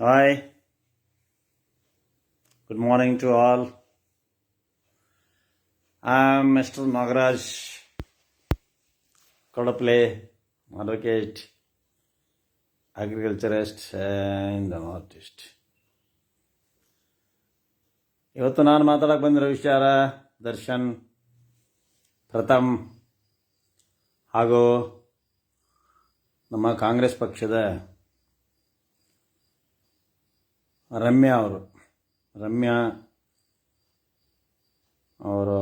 Hi. Good morning to all. I'm Mr. Nagaraj Kodaple, advocate, agriculturist, and an artist. ಇವತ್ತು ನಾನು ಮಾತಾಡಕ್ಕೆ ಬಂದಿರೋ ವಿಚಾರ ದರ್ಶನ್ ಪ್ರಥಮ್ ಹಾಗೂ ನಮ್ಮ ಕಾಂಗ್ರೆಸ್ ಪಕ್ಷದ ರಮ್ಯಾ ಅವರು. ರಮ್ಯಾ ಅವರು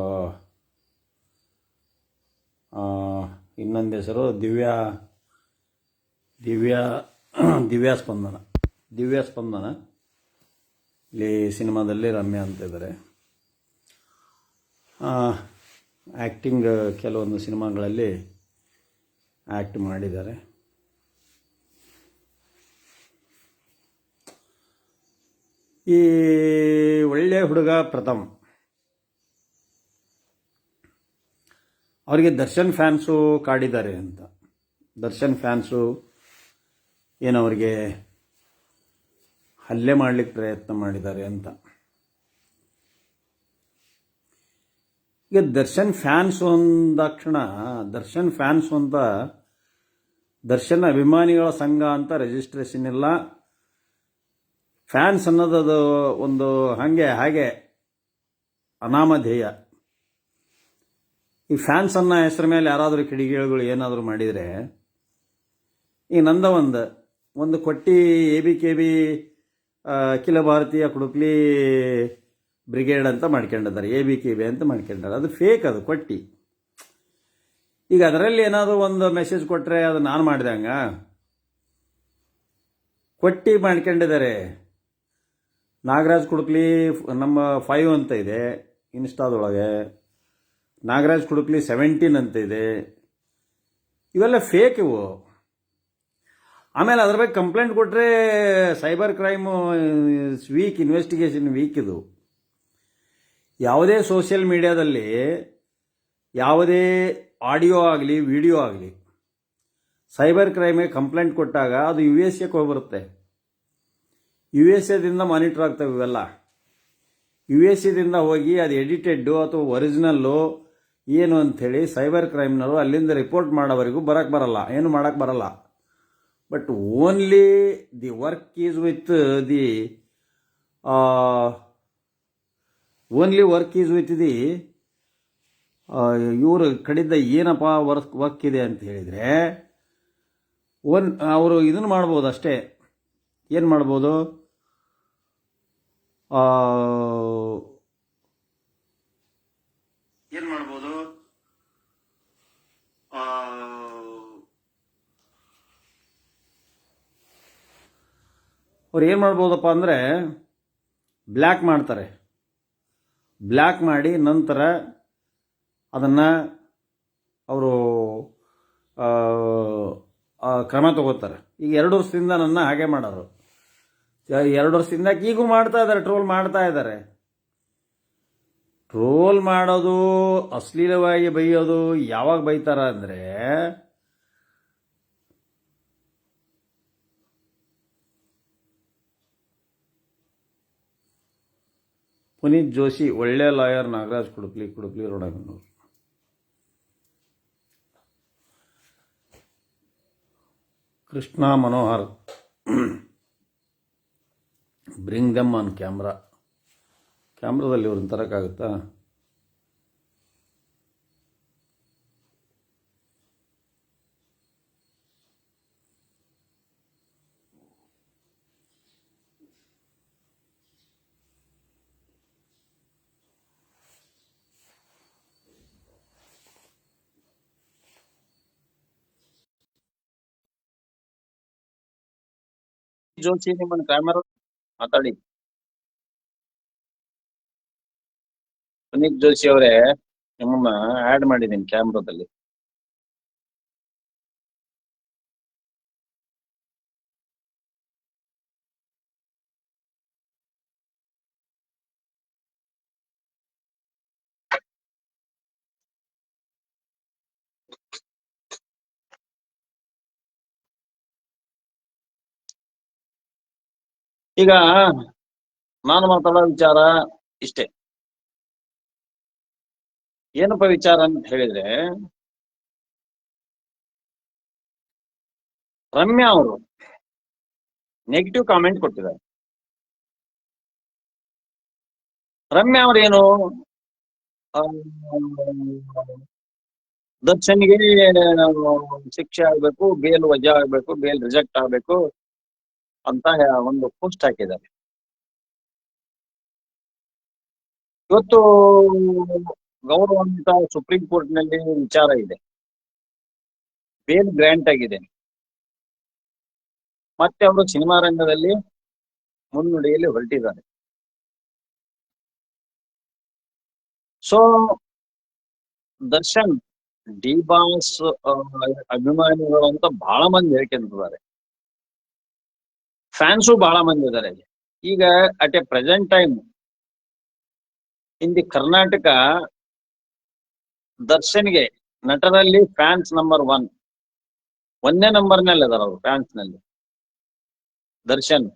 ಇನ್ನೊಂದು ಹೆಸರು ದಿವ್ಯಾ ದಿವ್ಯಾ ದಿವ್ಯಾ ಸ್ಪಂದನ. ದಿವ್ಯಾ ಸ್ಪಂದನ. ಇಲ್ಲಿ ಸಿನಿಮಾದಲ್ಲಿ ರಮ್ಯಾ ಅಂತ ಇದ್ದಾರೆ ಆ್ಯಕ್ಟಿಂಗ್ ಕೆಲವೊಂದು ಸಿನಿಮಾಗಳಲ್ಲಿ ಆ್ಯಕ್ಟ್ ಮಾಡಿದ್ದಾರೆ. ಈ ಒಳ್ಳೆಯ ಹುಡುಗ ಪ್ರಥಮ್. ಅವರಿಗೆ ದರ್ಶನ್ ಫ್ಯಾನ್ಸು ಕಾಡಿದ್ದಾರೆ ಅಂತ. ದರ್ಶನ್ ಫ್ಯಾನ್ಸು ಏನು ಅವರಿಗೆ ಹಲ್ಲೆ ಮಾಡಲಿಕ್ಕೆ ಪ್ರಯತ್ನ ಮಾಡಿದ್ದಾರೆ ಅಂತ. ಈಗ ದರ್ಶನ್ ಫ್ಯಾನ್ಸ್ ಅಂದಾಕ್ಷಣ ದರ್ಶನ್ ಫ್ಯಾನ್ಸ್ ಅಂತ ದರ್ಶನ್ ಅಭಿಮಾನಿಗಳ ಸಂಘ ಅಂತ ರಿಜಿಸ್ಟ್ರೇಷನ್ ಇಲ್ಲ. ಫ್ಯಾನ್ಸ್ ಅನ್ನೋದದು ಒಂದು ಹಾಗೆ ಹಾಗೆ ಅನಾಮಧೇಯ. ಈ ಫ್ಯಾನ್ಸ್ ಅನ್ನೋ ಹೆಸರ ಮೇಲೆ ಯಾರಾದರೂ ಕಿಡಿಗೇಳುಗಳು ಏನಾದರೂ ಮಾಡಿದರೆ, ಈ ನಂದ ಒಂದು ಒಂದು ಕೊಟ್ಟಿ ಎ ಬಿ ಕೆ ಬಿ ಅಖಿಲ ಭಾರತೀಯ ಕುಡುಕ್ಲಿ ಬ್ರಿಗೇಡ್ ಅಂತ ಮಾಡ್ಕೊಂಡಿದ್ದಾರೆ, ಎ ಬಿ ಕೆ ಬಿ ಅಂತ ಮಾಡ್ಕೊಂಡಿದ್ದಾರೆ. ಅದು ಫೇಕ್ ಅದು, ಕೊಟ್ಟಿ. ಈಗ ಅದರಲ್ಲಿ ಏನಾದರೂ ಒಂದು ಮೆಸೇಜ್ ಕೊಟ್ಟರೆ ಅದು ನಾನು ಮಾಡಿದಂಗ ಕೊಟ್ಟಿ ಮಾಡ್ಕೊಂಡಿದ್ದಾರೆ. ನಾಗರಾಜ್ ಕುಡುಕ್ಲಿ ನಮ್ಮ ಫೈವ್ ಅಂತ ಇದೆ, ಇನ್ಸ್ಟಾದೊಳಗೆ. ನಾಗರಾಜ್ ಕುಡುಕ್ಲಿ ಸೆವೆಂಟೀನ್ ಅಂತ ಇದೆ. ಇವೆಲ್ಲ ಫೇಕ್ ಇವು. ಆಮೇಲೆ ಅದ್ರ ಬಗ್ಗೆ ಕಂಪ್ಲೇಂಟ್ ಕೊಟ್ಟರೆ cyber crime week investigation week ಇದು. ಯಾವುದೇ ಸೋಷಿಯಲ್ ಮೀಡಿಯಾದಲ್ಲಿ ಯಾವುದೇ ಆಡಿಯೋ ಆಗಲಿ ವಿಡಿಯೋ ಆಗಲಿ ಸೈಬರ್ ಕ್ರೈಮಿಗೆ ಕಂಪ್ಲೇಂಟ್ ಕೊಟ್ಟಾಗ ಅದು ಯು ಎಸ್ ಎಕ್ಕೆ ಹೋಗ್ಬರುತ್ತೆ. ಯು ಎಸ್ ಎದಿಂದ ಮಾನಿಟರ್ ಆಗ್ತವೆ ಇವೆಲ್ಲ. ಯು ಎಸ್ ಎದಿಂದ ಹೋಗಿ ಅದು ಎಡಿಟೆಡ್ಡು ಅಥವಾ ಒರಿಜಿನಲ್ಲು ಏನು ಅಂಥೇಳಿ ಸೈಬರ್ ಕ್ರೈಮ್ನವರು ಅಲ್ಲಿಂದ ರಿಪೋರ್ಟ್ ಮಾಡೋವರೆಗೂ ಬರೋಕ್ಕೆ ಬರಲ್ಲ. ಏನು ಮಾಡೋಕ್ಕೆ ಬರಲ್ಲ. But only the work is with the only work is with the ಇವರು ಕಡಿದ ಏನಪ್ಪ ವರ್ಕ್ ವರ್ಕ್ ಇದೆ ಅಂತ ಹೇಳಿದರೆ ಒನ್ ಅವರು ಇದನ್ನು ಮಾಡ್ಬೋದು ಅಷ್ಟೇ. ಏನು ಮಾಡ್ಬೋದು? ಏನು ಮಾಡ್ಬೋದು? ಅವ್ರು ಏನು ಮಾಡ್ಬೋದಪ್ಪ ಅಂದರೆ ಬ್ಲ್ಯಾಕ್ ಮಾಡ್ತಾರೆ. ಬ್ಲ್ಯಾಕ್ ಮಾಡಿ ನಂತರ ಅದನ್ನು ಅವರು ಕ್ರಮ ತಗೋತಾರೆ. ಈಗ ಎರಡು ವರ್ಷದಿಂದ ನನ್ನ ಹಾಗೆ ಮಾಡೋರು. ಎರಡು ವರ್ಷದಿಂದ ಈಗೂ ಮಾಡ್ತಾ ಇದ್ದಾರೆ, ಟ್ರೋಲ್ ಮಾಡ್ತಾ ಇದ್ದಾರೆ. ಟ್ರೋಲ್ ಮಾಡೋದು ಅಶ್ಲೀಲವಾಗಿ ಬೈಯೋದು ಯಾವಾಗ ಬೈತಾರ ಅಂದರೆ ಪುನೀತ್ ಜೋಶಿ ಒಳ್ಳೆ ಲಾಯರ್ ನಾಗರಾಜ್ ಕುಡುಕ್ಲಿ ಕುಡುಕ್ಲಿ ರೋಡಗನ್ನೂರು Krishna Manohar. Bring them on camera ಕ್ಯಾಮ್ರಾದಲ್ಲಿ ಇವ್ರನ್ನ ತರೋಕ್ಕಾಗುತ್ತಾ ಜೋಶಿ ನಿಮ್ಮನ್ನ ಕ್ಯಾಮರಾ ಮಾತಾಡಿ. ಪುನೀತ್ ಜೋಶಿ ಅವರೇ ನಿಮ್ಮನ್ನ ಆಡ್ ಮಾಡಿದ್ದೀನಿ ಕ್ಯಾಮ್ರಾದಲ್ಲಿ ಈಗ ನಾನು ಮಾತಾಡೋ ವಿಚಾರ ಇಷ್ಟೇ. ಏನಪ್ಪ ವಿಚಾರ ಅಂತ ಹೇಳಿದ್ರೆ, ರಮ್ಯಾ ಅವರು ನೆಗೆಟಿವ್ ಕಾಮೆಂಟ್ ಕೊಟ್ಟಿದ್ದಾರೆ. ರಮ್ಯಾ ಅವರೇನು ದರ್ಶನ್ಗೆ ಶಿಕ್ಷೆ ಆಗ್ಬೇಕು, ಬೇಲ್ ವಜಾ ಆಗ್ಬೇಕು, ಬೇಲ್ ರಿಜೆಕ್ಟ್ ಆಗ್ಬೇಕು ಅಂತ ಒಂದು ಪೋಸ್ಟ್ ಹಾಕಿದ್ದಾರೆ. ಇವತ್ತು ಗೌರವಾನ್ವಿತ ಸುಪ್ರೀಂ ಕೋರ್ಟ್ನಲ್ಲಿ ವಿಚಾರ ಇದೆ. ಬೇಲ್ ಗ್ರಾಂಟ್ ಆಗಿದೆ. ಮತ್ತೆ ಅವರು ಸಿನಿಮಾ ರಂಗದಲ್ಲಿ ಮುನ್ನುಡಿಯಲ್ಲಿ ಹೊರಟಿದ್ದಾರೆ. ಸೊ ದರ್ಶನ್, ಡಿ ಬಾಸ್ ಅಭಿಮಾನಿಗಳು ಅಂತ ಬಹಳ ಮಂದಿ ಹೇಳ್ಕೊಂತಿದ್ದಾರೆ ಫ್ಯಾನ್ಸು ಬಹಳ ಮಂದಿ ಇದ್ದಾರೆ ಈಗ at a present time in the Karnataka ದರ್ಶನ್ಗೆ ನಟರಲ್ಲಿ ಫ್ಯಾನ್ಸ್ ನಂಬರ್ ಒನ್ ಒಂದೇ ನಂಬರ್ನಲ್ಲಿ ಅದಾರ ಅವರು ಫ್ಯಾನ್ಸ್ನಲ್ಲಿ. Darshan.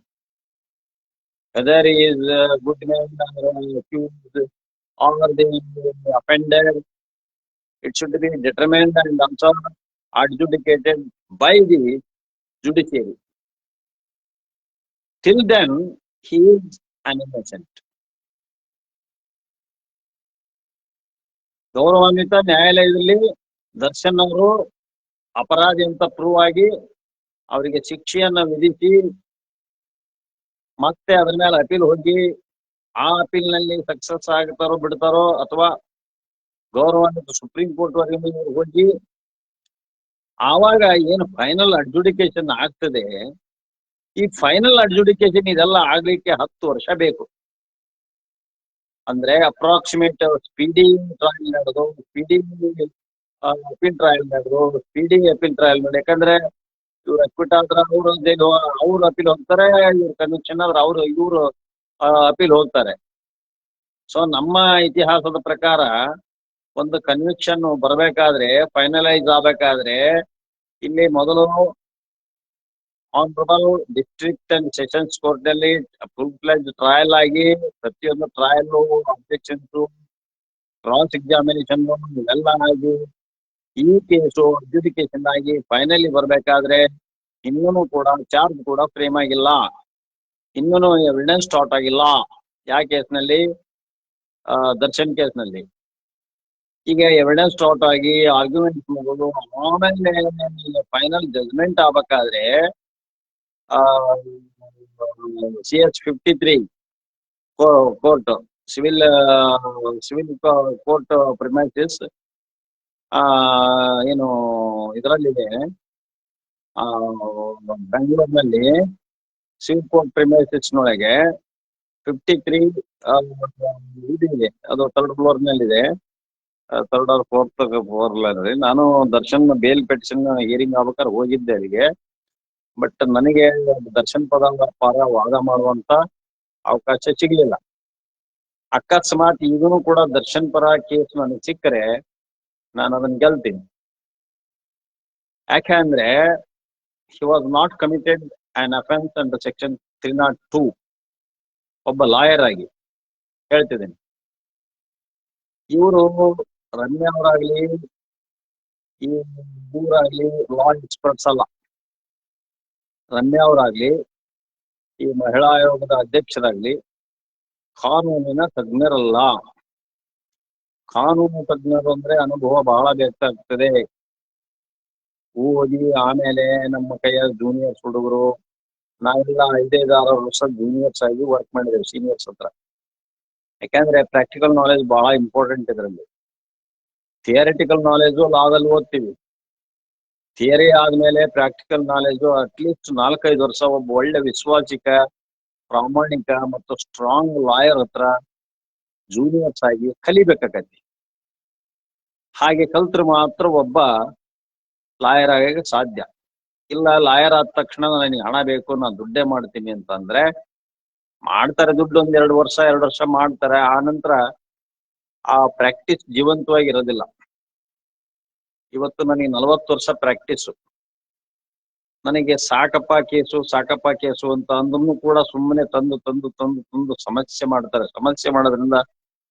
Weather is good man or the it it be be and also adjudicated by the judiciary. Till then, he is an innocent. ಗೌರವಾನ್ವಿತ ನ್ಯಾಯಾಲಯದಲ್ಲಿ ದರ್ಶನ್ ಅವರು ಅಪರಾಧಿ ಅಂತ ಪ್ರೂವ್ ಆಗಿ ಅವರಿಗೆ ಶಿಕ್ಷೆಯನ್ನ ವಿಧಿಸಿ ಮತ್ತೆ ಅದ್ರ ಮೇಲೆ ಅಪೀಲ್ ಹೋಗಿ ಆ ಅಪೀಲ್ನಲ್ಲಿ ಸಕ್ಸಸ್ ಆಗ್ತಾರೋ ಬಿಡ್ತಾರೋ ಅಥವಾ ಗೌರವಾನ್ವಿತ ಸುಪ್ರೀಂ ಕೋರ್ಟ್ ವರೆಗೆ ಹೋಗಿ ಆವಾಗ ಏನು ಫೈನಲ್ ಅಡ್ಜುಡಿಕೇಶನ್ ಆಗ್ತದೆ ಈ ಫೈನಲ್ ಅಡ್ಜುಡಿಕೇಶನ್ ಇದೆಲ್ಲ ಆಗ್ಲಿಕ್ಕೆ ಹತ್ತು ವರ್ಷ ಬೇಕು. ಅಂದ್ರೆ ಅಪ್ರಾಕ್ಸಿಮೇಟ್ ಸ್ಪೀಡಿ ಟ್ರಯಲ್ ನಡೆದು ಸ್ಪೀಡಿ ಅಪೀಲ್ ಟ್ರಯಲ್ ನಡೆದು ಸ್ಪೀಡಿ ಅಪೀಲ್ ಟ್ರಯಲ್ ನಡೆದು, ಯಾಕಂದ್ರೆ ಇವ್ರು ಅಕ್ವಿಟ್ ಆದ್ರೆ ಅವರು ಅವ್ರು ಅಪೀಲ್ ಹೋಗ್ತಾರೆ, ಇವ್ರು ಕನ್ವಿಕ್ಷನ್ ಆದ್ರೆ ಅವ್ರು, ಇವ್ರು ಅಪೀಲ್ ಹೋಗ್ತಾರೆ. ಸೊ ನಮ್ಮ ಇತಿಹಾಸದ ಪ್ರಕಾರ ಒಂದು ಕನ್ವಿಕ್ಷನ್ ಬರಬೇಕಾದ್ರೆ ಫೈನಲೈಸ್ ಆಗ್ಬೇಕಾದ್ರೆ, ಇಲ್ಲಿ ಮೊದಲು ಆನರಬಲ್ ಡಿಸ್ಟ್ರಿಕ್ಟ್ ಅಂಡ್ ಸೆಷನ್ಸ್ ಕೋರ್ಟ್ನಲ್ಲಿ ಫುಲ್ ಫ್ಲೆಜ್ ಟ್ರಯಲ್ ಆಗಿ ಪ್ರತಿಯೊಂದು ಟ್ರಯಲ್ ಅಬ್ಜೆಕ್ಷನ್ಸ್ ಕ್ರಾಸ್ ಎಕ್ಸಾಮಿನೇಷನ್ ಇವೆಲ್ಲ ಆಗಿ ಈ ಕೇಸು ಅಡ್ಜುಡಿಕೇಶನ್ ಆಗಿ ಫೈನಲಿ ಬರಬೇಕಾದ್ರೆ ಇನ್ನೂ ಕೂಡ ಚಾರ್ಜ್ ಕೂಡ ಫ್ರೇಮ್ ಆಗಿಲ್ಲ. ಇನ್ನೂ ಎವಿಡೆನ್ಸ್ ಸ್ಟಾರ್ಟ್ ಆಗಿಲ್ಲ. ಯಾವ ಕೇಸ್ನಲ್ಲಿ ದರ್ಶನ್ ಕೇಸ್ನಲ್ಲಿ ಈಗ ಎವಿಡೆನ್ಸ್ ಸ್ಟಾರ್ಟ್ ಆಗಿ ಆರ್ಗ್ಯುಮೆಂಟ್ ಆಮೇಲೆ ಫೈನಲ್ ಜಜ್ಮೆಂಟ್ ಆಗ್ಬೇಕಾದ್ರೆ C H fifty three court civil civil court premises ಏನು, ಇದರಲ್ಲಿದೆ. ಬೆಂಗಳೂರಿನಲ್ಲಿ ಸಿವಿಲ್ ಕೋರ್ಟ್ ಪ್ರಿಮೈಸಿಸ್ನೊಳಗೆ ಫಿಫ್ಟಿ ತ್ರೀ ಇದೆ ಅದು ಥರ್ಡ್ ಫ್ಲೋರ್ ನಲ್ಲಿದೆ. ಥರ್ಡ್ ಆರ್ ಫೋರ್ತ್ ಫ್ಲೋರ್ ಅಲ್ಲಿ. ನಾನು ದರ್ಶನ್, ಬೇಲ್ ಪೆಟಿಷನ್ ಹಿಯರಿಂಗ್ ಆಗ್ಬೇಕಾದ್ರೆ ಹೋಗಿದ್ದೆ ಅಲ್ಲಿಗೆ. ಬಟ್ ನನಗೆ ದರ್ಶನ್ ಪದ ಪರ ವಾದ ಮಾಡುವಂತ ಅವಕಾಶ ಸಿಗ್ಲಿಲ್ಲ. ಅಕಸ್ಮಾತ್ ಈಗೂ ಕೂಡ ದರ್ಶನ್ ಪರ ಕೇಸ್ ನನಗೆ ಸಿಕ್ಕರೆ ನಾನು ಅದನ್ನ ಗೆಲ್ತೀನಿ. ಯಾಕೆ he was not committed an offence and section three not two ಒಬ್ಬ ಲಾಯರ್ ಆಗಿ ಹೇಳ್ತಿದ್ದೀನಿ. ಇವರು ರಮ್ಯಾ ಅವರಾಗ್ಲಿ ಈ ಊರಾಗ್ಲಿ ಲಾ ಎಕ್ಸ್ಪರ್ಟ್ಸ್ ಅಲ್ಲ. ರಮ್ಯಾ ಅವರಾಗ್ಲಿ, ಈ ಮಹಿಳಾ ಆಯೋಗದ ಅಧ್ಯಕ್ಷರಾಗ್ಲಿ, ಕಾನೂನಿನ ತಜ್ಞರಲ್ಲ. ಕಾನೂನು ತಜ್ಞರು ಅಂದ್ರೆ ಅನುಭವ ಬಹಳ ಬೇಕಾಗ್ತದೆ ಹೋಗಿ ಆಮೇಲೆ ನಮ್ಮ ಕೈಯ ಜೂನಿಯರ್ಸ್ ಹುಡುಗರು, ನಾವೆಲ್ಲ ಐದೈದು ಆರು ವರ್ಷ ಜೂನಿಯರ್ಸ್ ಆಗಿ ವರ್ಕ್ ಮಾಡಿದ್ದೇವೆ ಸೀನಿಯರ್ಸ್ ಹತ್ರ. ಯಾಕಂದ್ರೆ ಪ್ರಾಕ್ಟಿಕಲ್ ನಾಲೆಜ್ ಬಹಳ ಇಂಪಾರ್ಟೆಂಟ್ ಇದರಲ್ಲಿ. ಥಿಯರಿಟಿಕಲ್ ನಾಲೆಜು ಲಾದಲ್ಲಿ ಓದ್ತೀವಿ. ಥಿಯರಿ ಆದ್ಮೇಲೆ ಪ್ರಾಕ್ಟಿಕಲ್ ನಾಲೆಜು ಅಟ್ಲೀಸ್ಟ್ ನಾಲ್ಕೈದು ವರ್ಷ ಒಬ್ಬ ಒಳ್ಳೆ ವಿಶ್ವಾಸಿಕ, ಪ್ರಾಮಾಣಿಕ ಮತ್ತು ಸ್ಟ್ರಾಂಗ್ ಲಾಯರ್ ಹತ್ರ ಜೂನಿಯರ್ಸ್ ಆಗಿ ಕಲಿಬೇಕಾಗತ್ತೆ. ಹಾಗೆ ಕಲ್ತ್ರೆ ಮಾತ್ರ ಒಬ್ಬ ಲಾಯರ್ ಆಗಕ್ಕೆ ಸಾಧ್ಯ. ಇಲ್ಲ ಲಾಯರ್ ಆದ ತಕ್ಷಣ ನನಗೆ ಹಣ ಬೇಕು, ನಾನು ದುಡ್ಡೇ ಮಾಡ್ತೀನಿ ಅಂತಂದ್ರೆ ಮಾಡ್ತಾರೆ ದುಡ್ಡು ಒಂದ್ ಎರಡು ವರ್ಷ ಎರಡು ವರ್ಷ ಮಾಡ್ತಾರೆ ಆ ನಂತರ ಆ ಪ್ರಾಕ್ಟೀಸ್ ಜೀವಂತವಾಗಿ ಇರೋದಿಲ್ಲ ಇವತ್ತು ನನಗೆ ನಲವತ್ತು ವರ್ಷ ಪ್ರಾಕ್ಟೀಸು ನನಗೆ ಸಾಕಪ್ಪ ಕೇಸು ಸಾಕಪ್ಪ ಕೇಸು ಅಂತ ಅಂದ್ರೂ ಕೂಡ ಸುಮ್ಮನೆ ತಂದು ತಂದು ತಂದು ತಂದು ಸಮಸ್ಯೆ ಮಾಡ್ತಾರೆ. ಸಮಸ್ಯೆ ಮಾಡೋದ್ರಿಂದ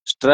ಸ್ಟ್ರೆಸ್